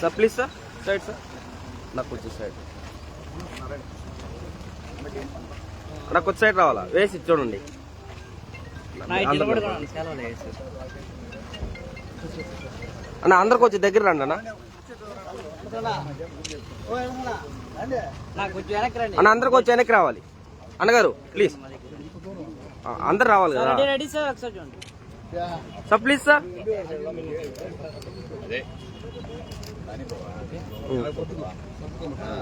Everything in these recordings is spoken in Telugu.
Sir please sir? Side sir. నాకు కొంచెం సైడ్. నాకు కొంచెం సైడ్ రావాలా? వేసి చూడండి. అన్న అందరికి వచ్చి దగ్గర రండి అన్న. అన్న అందరికి వచ్చి వెనక్కి రావాలి. అన్నగారు ప్లీజ్ అందరు రావాలి కదా. రెడీ సార్ ఒకసారి చూడండి. Sir please sir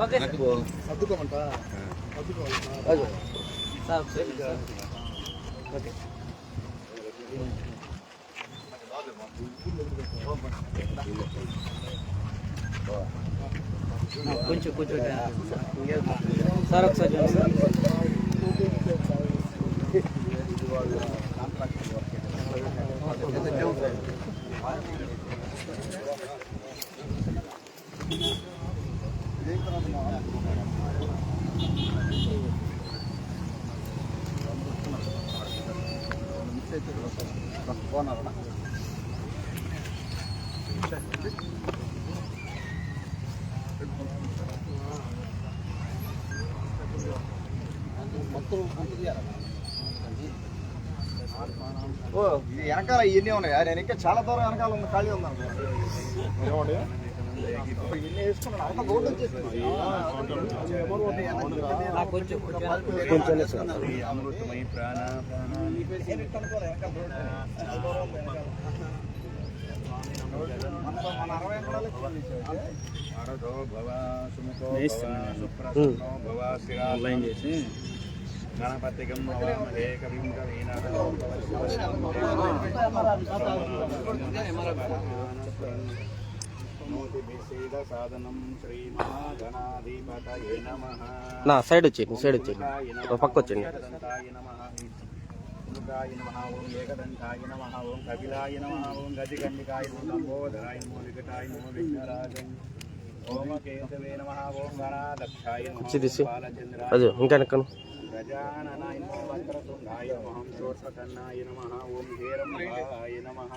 okay sir ఒకసారి సార్. ఓకే కొంచెం కొంచెం సార్ ఒకసారి చూడండి సార్ ఓ ఇది వెనకాల ఇవన్నీ ఉన్నాయి. నేను ఇంకా చాలా దూరం వెనకాల ఉంది ఖాళీ ఇన్ని వేసుకున్నాను రోడ్డు అమృతమై ప్రాణ మన అరవై ఎకరాలు భారతో భవ సుముఖో భవ సుప్రసన్నో భవ ఆన్లైన్ చేసి గణపతిగం భవామహే కవిం కవీనాథ సాధనం శ్రీ మహాగణాధిపతయే నమః నా సైడ్ వచ్చేయండి సైడ్ వచ్చేయండి. పక్క వచ్చేయండి. ఏకదంతాయ నమః ఓం ఏకదంతాయ నమః ఓం కపిలాయ నమః ఓం గజగండికాయ నమః లంబోదరాయ నమో వికటాయ నమో విఘ్నరాజన్ ఓం కేశవే నమః ఓం గణాదక్షాయ నమః కుర్చీ తీసి. ఓం బాలచంద్రాయ అదే ఇంకా వెనకను గజాననాయ నమః. వక్రతుండాయ నమః శోషకన్నాయ నమః. ఓం హేరంబాయ నమః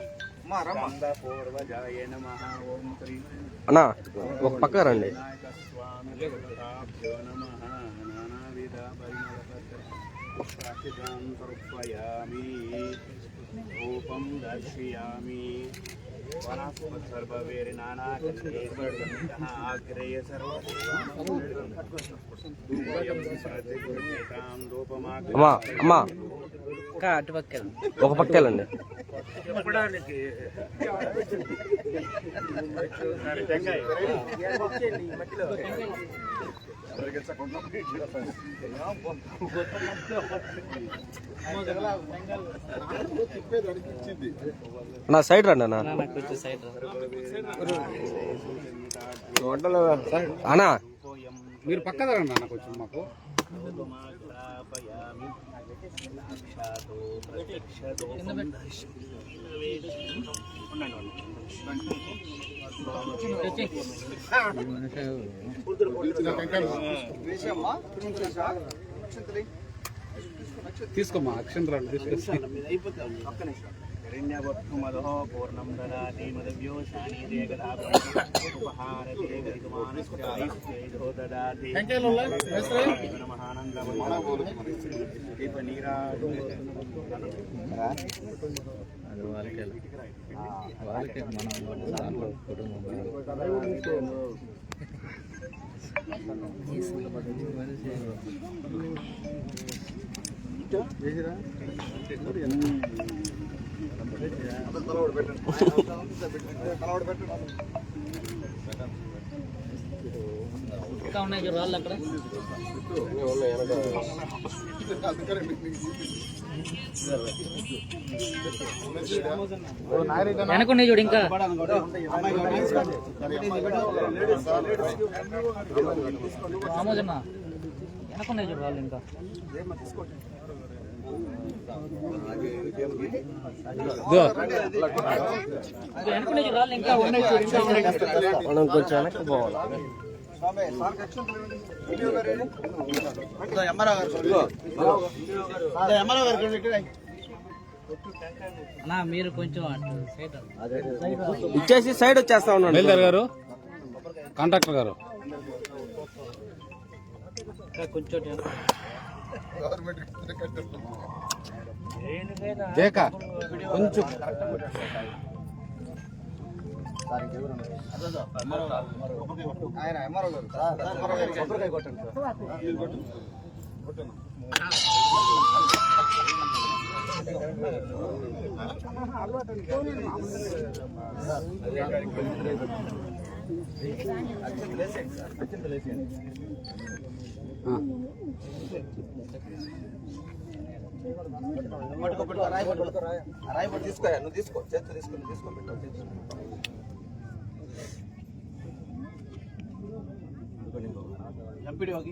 స్కందపూర్వజాయ నమః. ఓం శ్రీ అన్నా ఒక పక్క రండి. సమర్పయామి రూపం దర్శయామి. వనస్పత్సర్వవేరి అమ్మా అమ్మా. ఇంకా అటుపక్క ఒక పక్క వెళ్ళండి చెప్పడానికి నా సైడ్ రండి అన్న అన్నా. మీరు పక్క రండి అన్న కొంచెం మాకు. తీసుకోమ్మా అక్షం రండి తీసుకొచ్చి హిరణ్యవత్తుమదో పూర్ణం దదాతి మదవ్యో శానీరేకదా ఉపహారతి గరికమానస్యాయుష్యేదో దదాతి దీప నీరాజు ఇంకా ఉన్నాయి చూడు రాళ్ళు అక్కడ వెనకున్నాయి చూడు ఇంకా. రామోజన్న వెనకున్నాయి చూడు రాళ్ళు ఇంకా. వెనకున్నాయి చూడు వాళ్ళు ఇంకా ఉన్నాయి చూడు ఇంకా. మనం కొంచెం వెనక్కి పోవాలి. స్వామి సార్ అక్షంతలు వీడియో గారు ఎంఆర్ఓ గారు ఎంఆర్ఓ గారు అన్నా మీరు కొంచెం. అటు సైడ్ రండి. ఇచ్చేసి సైడ్ వచ్చేస్తా ఉన్నాను బయలుదేరి గారు కాంట్రాక్టర్ గారు ఇంకా కొంచెం వెనక.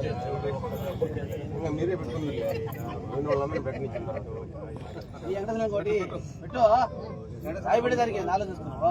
జేక కొంచెం ఆ. ఎంపీడీఓకి పెట్టండి సార్. ఈ వెంకటేశ్వర కోటి పెట్టు సాయి పెట్టి దానికి నాలుగు చూసుకున్నావు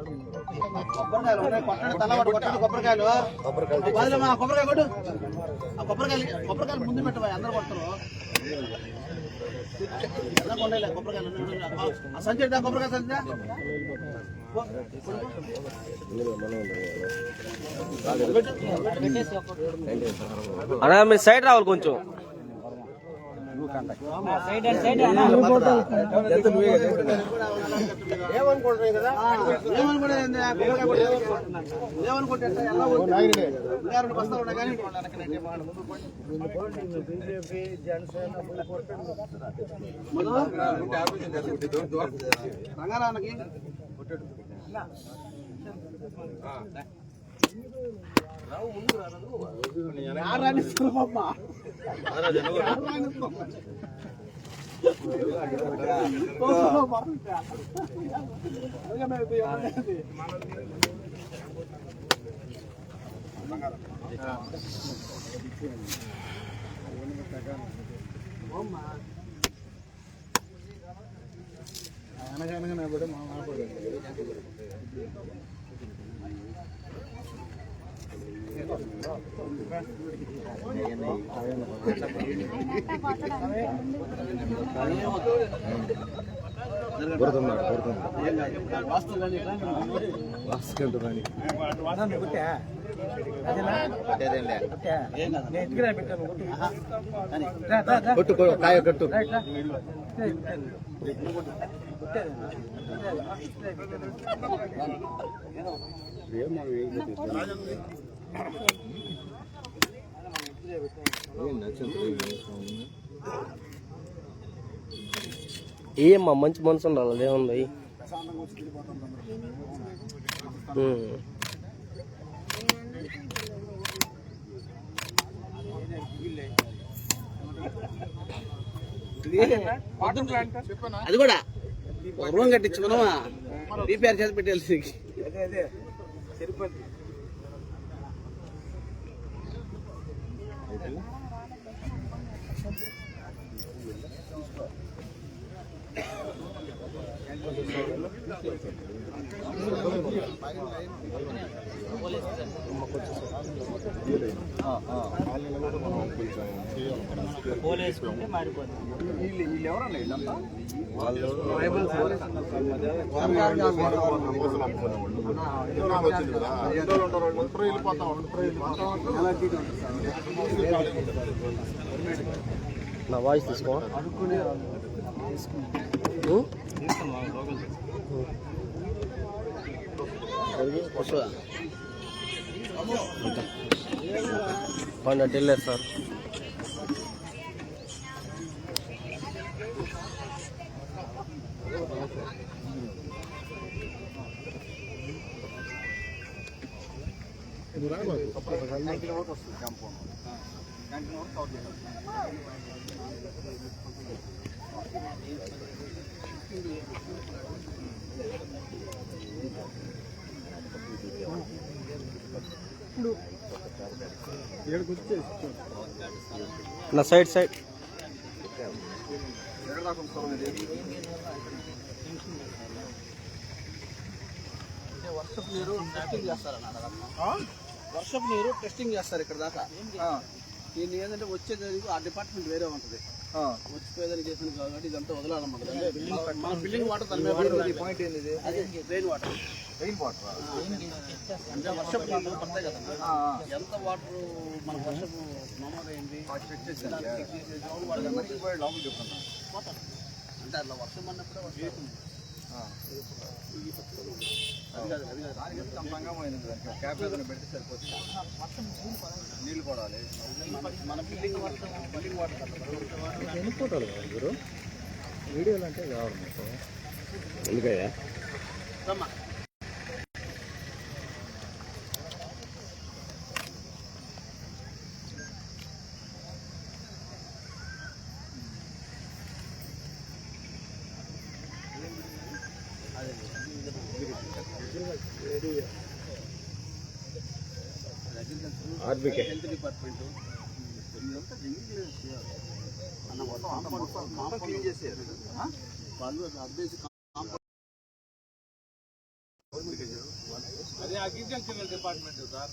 కొబ్బరికాయలు ఉన్నాయి కొట్టండి తలవాడు కొట్టండి కొబ్బరికాయలు వదిలేమ్మా, కొబ్బరికాయ కొట్టు. ఆ కొబ్బరికాయలు కొబ్బరికాయలు ముందు పెట్టవా అందరు కొడతారు. ఎలా కొబ్బరికాయ అన్నా మీరు సైడ్ రావాలి కొంచెం. సైడ్ అండ్ ఏమనుకుంటే ఎలా రెండు బస్తాలు ఉన్నాయి కానీ వాళ్ళు ముందు ఇప్పుడు ఎవరిని- వాస్తు కానీ కొట్టు కాయ కట్టు. ఏమ్మా మంచి మనసు ఉండాలి అదేముంది ఉమ్. అది కూడా. రూమ్ కట్టించు మనమా రీపేర్ చేసి పెట్టేసి పోలు వేసుకుంటే మాడిపోతుంది నా వాయిస్ తీసుకో? పన్నెండు వెళ్ళారు సార్. క్యాంటీన్ వరకు వస్తుంది కాంపౌండ్ క్యాంటీన్ వరకు కవర్ చేయాలి నా సైడ్ సైడ్. ఎక్కడ దాకా వస్తాం ఇది వర్షపు నీరు టెస్టింగ్ చేస్తారన్నాడు వర్షపు నీరు టెస్టింగ్ చేస్తారు ఇక్కడ దాకా. దీన్ని ఏంటంటే వచ్చేదానికి ఆ డిపార్ట్మెంట్ వేరే ఉంటుంది. వచ్చిపోయేదానికి చేసిన కాబట్టి ఇదంతా వదలాలన్నమాట. మన- బిల్డింగ్ వాటర్ దాని. పాయింట్ ఏంది అది రెయిన్ వాటర్ రెయిన్ వాటర్ అంటే వర్షపు నీళ్ళు పడతాయి కదా. ఎంత వాటర్ మన వర్షపు నమోదైంది చెక్ చేసి లోపల చెప్తున్నా పోతాం. అంటే అట్లా వర్షం వర్షం. కాదు కాదు క్యాప్ ఏదైనా పెడితే సరిపోతుంది. నీళ్ళు పడాలి మన బిల్డింగ్ వాటర్ బిల్డింగ్ వాటర్ గురు వీడియోలు అంటే కావాలి మీకు. ఎందుకయ్యా? ఆర్బికే హెల్త్ డిపార్ట్మెంట్ ఇదంతా జింగిల్ అన్న మొత్తం మొత్తం క్లీన్ చేసేయాలి వాళ్ళు అర్ధేసి అదే agricultural department sir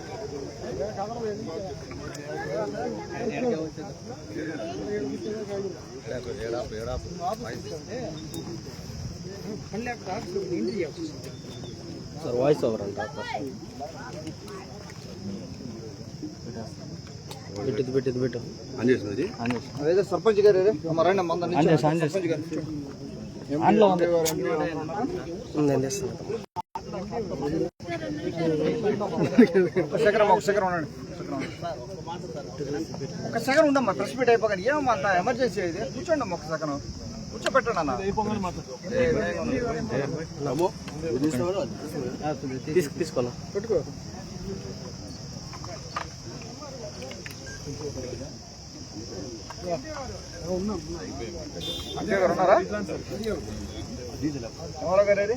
sir voice over అంట. పెట్టింది పెట్టింది పెట్టు. అదే సర్పంచ్ గారు రండి మంద సర్పంచ్ గారు. నేను చేస్తాను ఒక సెకండ్ ఒక సెకండ్ ఉండండి. ఒక సెకండ్ ఉండమ్మా ప్రెస్ మీట్ అయిపోకండి ఏమమ్మా అంత ఎమర్జెన్సీ ఇది? కూర్చోండి అమ్మా ఒక సెకండ్. కూర్చోబెట్టండి అన్న. ఉన్నారా? ఎవరో గారు?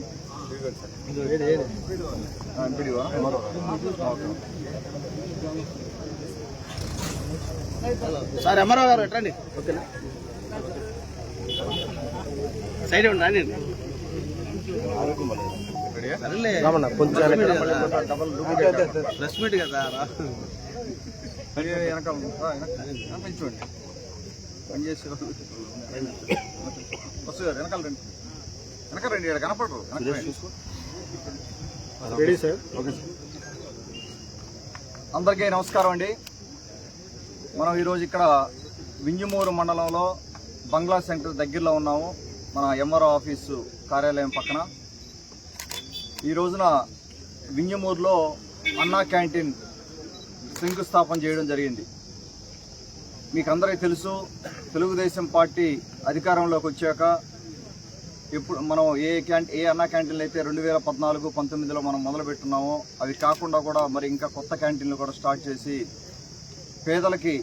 సార్ ఎంఆర్ఓ గారు ఎట్రండి? సైడ్ ఉండా నేను ప్రెస్ మీట్ కదా. వెనకాల. పని చేసే వాళ్ళు. వస్తు గారు వెనకాల రండి. వెనక రండి ఇక్కడ కనపడరు. వెనక రండి. Ready sir? Okay sir. అందరికీ నమస్కారం అండి. మనం ఈరోజు ఇక్కడ వింజమూరు మండలంలో బంగ్లా సెంటర్ దగ్గరలో ఉన్నాము. మన ఎంఆర్ఓ ఆఫీసు కార్యాలయం పక్కన. ఈ రోజున వింజమూరులో అన్నా క్యాంటీన్ శంకుస్థాపన చేయడం జరిగింది. మీకు అందరికీ తెలుసు తెలుగుదేశం పార్టీ అధికారంలోకి వచ్చాక ఇప్పుడు మనం ఏ క్యాంటీ ఏ అన్న క్యాంటీన్లు అయితే రెండు వేల పద్నాలుగు పంతొమ్మిదిలో మనం మొదలు పెట్టున్నామో అవి కాకుండా కూడా మరి ఇంకా కొత్త క్యాంటీన్లు కూడా స్టార్ట్ చేసి పేదలకి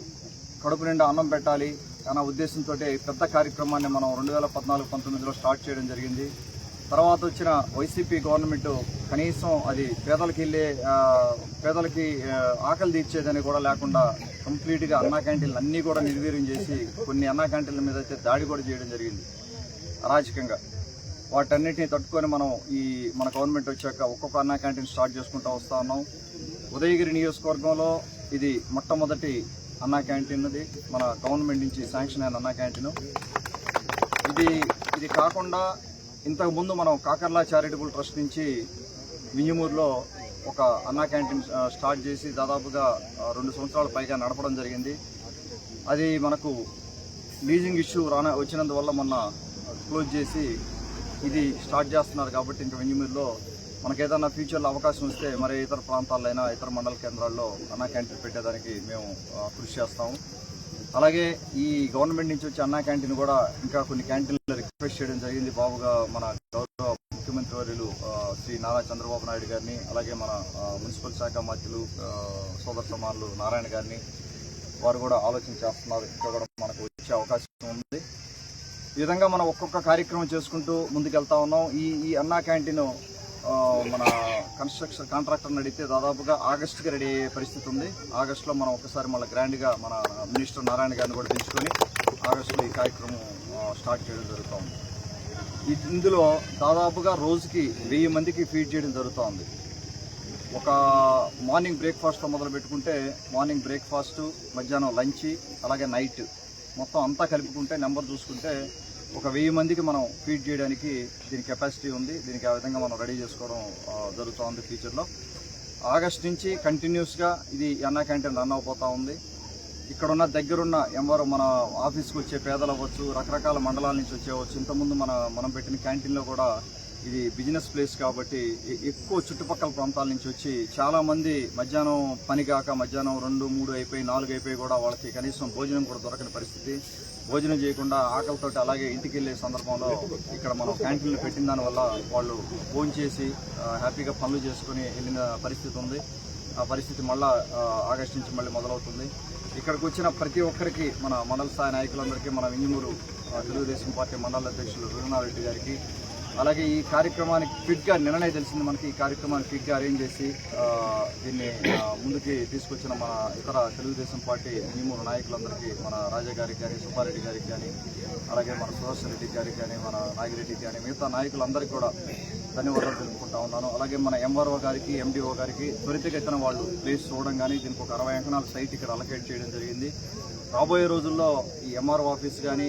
కడుపు నిండా అన్నం పెట్టాలి అన్న ఉద్దేశంతో పెద్ద కార్యక్రమాన్ని మనం రెండు వేల పద్నాలుగు పంతొమ్మిదిలో స్టార్ట్ చేయడం జరిగింది. తర్వాత వచ్చిన వైసీపీ గవర్నమెంట్ కనీసం అది పేదలకి వెళ్ళే పేదలకి ఆకలి తీర్చేదని కూడా లేకుండా కంప్లీట్గా అన్నా క్యాంటీన్లు అన్నీ కూడా నిర్వీర్యం చేసి కొన్ని అన్నా క్యాంటీన్ల మీద అయితే దాడి కూడా చేయడం జరిగింది. అరాచకంగా. వాటన్నిటిని తట్టుకొని మనం ఈ మన గవర్నమెంట్ వచ్చాక ఒక్కొక్క అన్నా క్యాంటీన్ స్టార్ట్ చేసుకుంటూ వస్తూ ఉన్నాం. ఉదయగిరి నియోజకవర్గంలో ఇది మొట్టమొదటి అన్నా క్యాంటీన్ అది. మన గవర్నమెంట్ నుంచి శాంక్షన్ అయిన అన్నా క్యాంటీన్ ఇది ఇది కాకుండా ఇంతకుముందు మనం కాకర్లా చారిటబుల్ ట్రస్ట్ నుంచి వింజమూరులో ఒక అన్నా క్యాంటీన్ స్టార్ట్ చేసి దాదాపుగా రెండు సంవత్సరాల పైగా నడపడం జరిగింది. అది మనకు లీజింగ్ ఇష్యూ రాన వచ్చినందువల్ల మొన్న క్లోజ్ చేసి ఇది స్టార్ట్ చేస్తున్నారు కాబట్టి ఇంకా వెంజమూరులో మనకి ఏదైనా ఫ్యూచర్లో అవకాశం వస్తే మరి ఇతర ప్రాంతాలైనా ఇతర మండల కేంద్రాల్లో అన్నా క్యాంటీన్ పెట్టేదానికి మేము కృషి చేస్తాము. అలాగే ఈ గవర్నమెంట్ నుంచి వచ్చి అన్నా క్యాంటీన్ కూడా ఇంకా కొన్ని క్యాంటీన్లు రిక్వెస్ట్ చేయడం జరిగింది. బాబుగా మన గౌరవ ముఖ్యమంత్రి వర్యులు శ్రీ నారా చంద్రబాబు నాయుడు గారిని అలాగే మన మున్సిపల్ శాఖ మంత్రులు సోదర సమానులు నారాయణ గారిని వారు కూడా ఆలోచన చేస్తున్నారు. ఇంకా కూడా మనకు వచ్చే అవకాశం ఉంది. ఈ విధంగా మనం ఒక్కొక్క కార్యక్రమం చేసుకుంటూ ముందుకెళ్తా ఉన్నాం. ఈ ఈ అన్నా క్యాంటీన్ మన కన్స్ట్రక్షన్ కాంట్రాక్టర్ అడిగితే దాదాపుగా ఆగస్టుకి రెడీ అయ్యే పరిస్థితి ఉంది. ఆగస్టులో మనం ఒకసారి మళ్ళీ గ్రాండ్గా మన మినిస్టర్ నారాయణ గారిని కూడా పెంచుకొని ఆగస్టులో ఈ కార్యక్రమం స్టార్ట్ చేయడం జరుగుతూ ఉంది. ఇందులో దాదాపుగా రోజుకి వెయ్యి మందికి ఫీడ్ చేయడం జరుగుతూ ఉంది. ఒక మార్నింగ్ బ్రేక్ఫాస్ట్తో మొదలు పెట్టుకుంటే మార్నింగ్ బ్రేక్ఫాస్ట్ మధ్యాహ్నం లంచ్ అలాగే నైట్ మొత్తం అంతా కలుపుకుంటే నెంబర్ చూసుకుంటే ఒక వెయ్యి మందికి మనం ఫీడ్ చేయడానికి దీని కెపాసిటీ ఉంది. దీనికి ఆ విధంగా మనం రెడీ చేసుకోవడం ఆ, జరుగుతూ ఉంది ఫ్యూచర్లో ఆగస్ట్ నుంచి కంటిన్యూస్గా ఇది అన్నా క్యాంటీన్ రన్ అయిపోతూ ఉంది. ఇక్కడున్న దగ్గరున్న ఎంవరో మన ఆఫీస్కి వచ్చే పేదలు అవ్వచ్చు రకరకాల మండలాల నుంచి వచ్చేవచ్చు ఇంతకుముందు మన మనం పెట్టిన క్యాంటీన్లో కూడా ఇది బిజినెస్ ప్లేస్ కాబట్టి ఎక్కువ చుట్టుపక్కల ప్రాంతాల నుంచి వచ్చి చాలామంది మధ్యాహ్నం పని కాక మధ్యాహ్నం రెండు మూడు అయిపోయి నాలుగు అయిపోయి కూడా వాళ్ళకి కనీసం భోజనం కూడా దొరకని పరిస్థితి. భోజనం చేయకుండా ఆకలితోటి అలాగే ఇంటికి వెళ్ళే సందర్భంలో ఇక్కడ మనం క్యాంటీన్లు పెట్టిన దానివల్ల వాళ్ళు ఫోన్ చేసి హ్యాపీగా పనులు చేసుకుని వెళ్ళిన పరిస్థితి ఉంది. ఆ పరిస్థితి మళ్ళా ఆ, ఆగస్టు నుంచి మళ్ళీ మొదలవుతుంది. ఇక్కడికి వచ్చిన ప్రతి ఒక్కరికి మన మండల స్థాయి నాయకులందరికీ మన వింజమూరు తెలుగుదేశం పార్టీ మండల అధ్యక్షులు రఘునారెడ్డి గారికి అలాగే ఈ కార్యక్రమానికి క్విక్గా నిన్ననే తెలిసింది మనకి ఈ కార్యక్రమాన్ని క్విక్గా అరేంజ్ చేసి దీన్ని ముందుకి తీసుకొచ్చిన మన ఇతర తెలుగుదేశం పార్టీ వింజమూరు నాయకులందరికీ మన రాజా గారికి కానీ సుబ్బారెడ్డి గారికి కానీ అలాగే మన సుదర్శన్ రెడ్డి గారికి కానీ మన నాగిరెడ్డి కానీ మిగతా నాయకులందరికీ కూడా ధన్యవాదాలు తెలుపుకుంటా ఉన్నాను. అలాగే మన ఎంఆర్ఓ గారికి ఎండిఓ గారికి త్వరితగతిన వాళ్ళు ప్లేస్ చూడడం కానీ దీనికి ఒక అరవై ఎకరాల సైట్ ఇక్కడ అలకేట్ చేయడం జరిగింది. రాబోయే రోజుల్లో ఈ ఎంఆర్ఓ ఆఫీస్ కానీ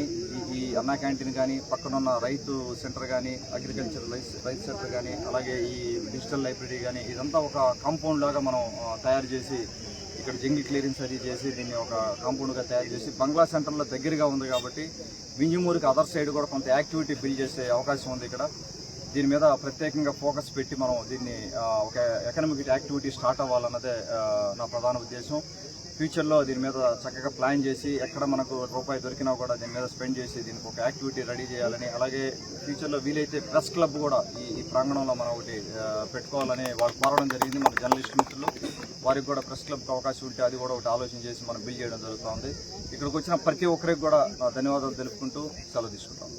ఈ- అన్నా క్యాంటీన్ కానీ పక్కనున్న రైతు సెంటర్ కానీ అగ్రికల్చర్ రైతు సెంటర్ కానీ అలాగే ఈ డిజిటల్ లైబ్రరీ కానీ ఇదంతా ఒక కాంపౌండ్ లాగా మనం తయారు చేసి ఇక్కడ జింగి క్లియరెన్స్ అది చేసి దీన్ని ఒక కాంపౌండ్గా తయారు చేసి బంగ్లా సెంటర్లో దగ్గరగా ఉంది కాబట్టి వింజమూరుకి అదర్ సైడ్ కూడా కొంత యాక్టివిటీ బిల్డ్ చేసే అవకాశం ఉంది ఇక్కడ. దీని మీద ప్రత్యేకంగా ఫోకస్ పెట్టి మనం దీన్ని ఒక ఎకనామిక్ యాక్టివిటీ స్టార్ట్ అవ్వాలన్నదే నా ప్రధాన ఉద్దేశం. ఫ్యూచర్లో దీని మీద చక్కగా ప్లాన్ చేసి ఎక్కడ మనకు రూపాయి దొరికినా కూడా దీని మీద స్పెండ్ చేసి దీనికి ఒక యాక్టివిటీ రెడీ చేయాలని అలాగే ఫ్యూచర్లో వీలైతే ప్రెస్ క్లబ్ కూడా ఈ ఈ ప్రాంగణంలో మనం ఒకటి పెట్టుకోవాలని వాళ్ళు కోరడం జరిగింది మన జర్నలిస్ట్ మిత్రులు. వారికి కూడా ప్రెస్ క్లబ్కి అవకాశం ఉంటే అది కూడా ఒకటి ఆలోచన చేసి మనం బిల్ చేయడం జరుగుతుంది. ఇక్కడికి వచ్చిన ప్రతి ఒక్కరికి కూడా ధన్యవాదాలు తెలుపుకుంటూ సెలవు తీసుకుంటాం.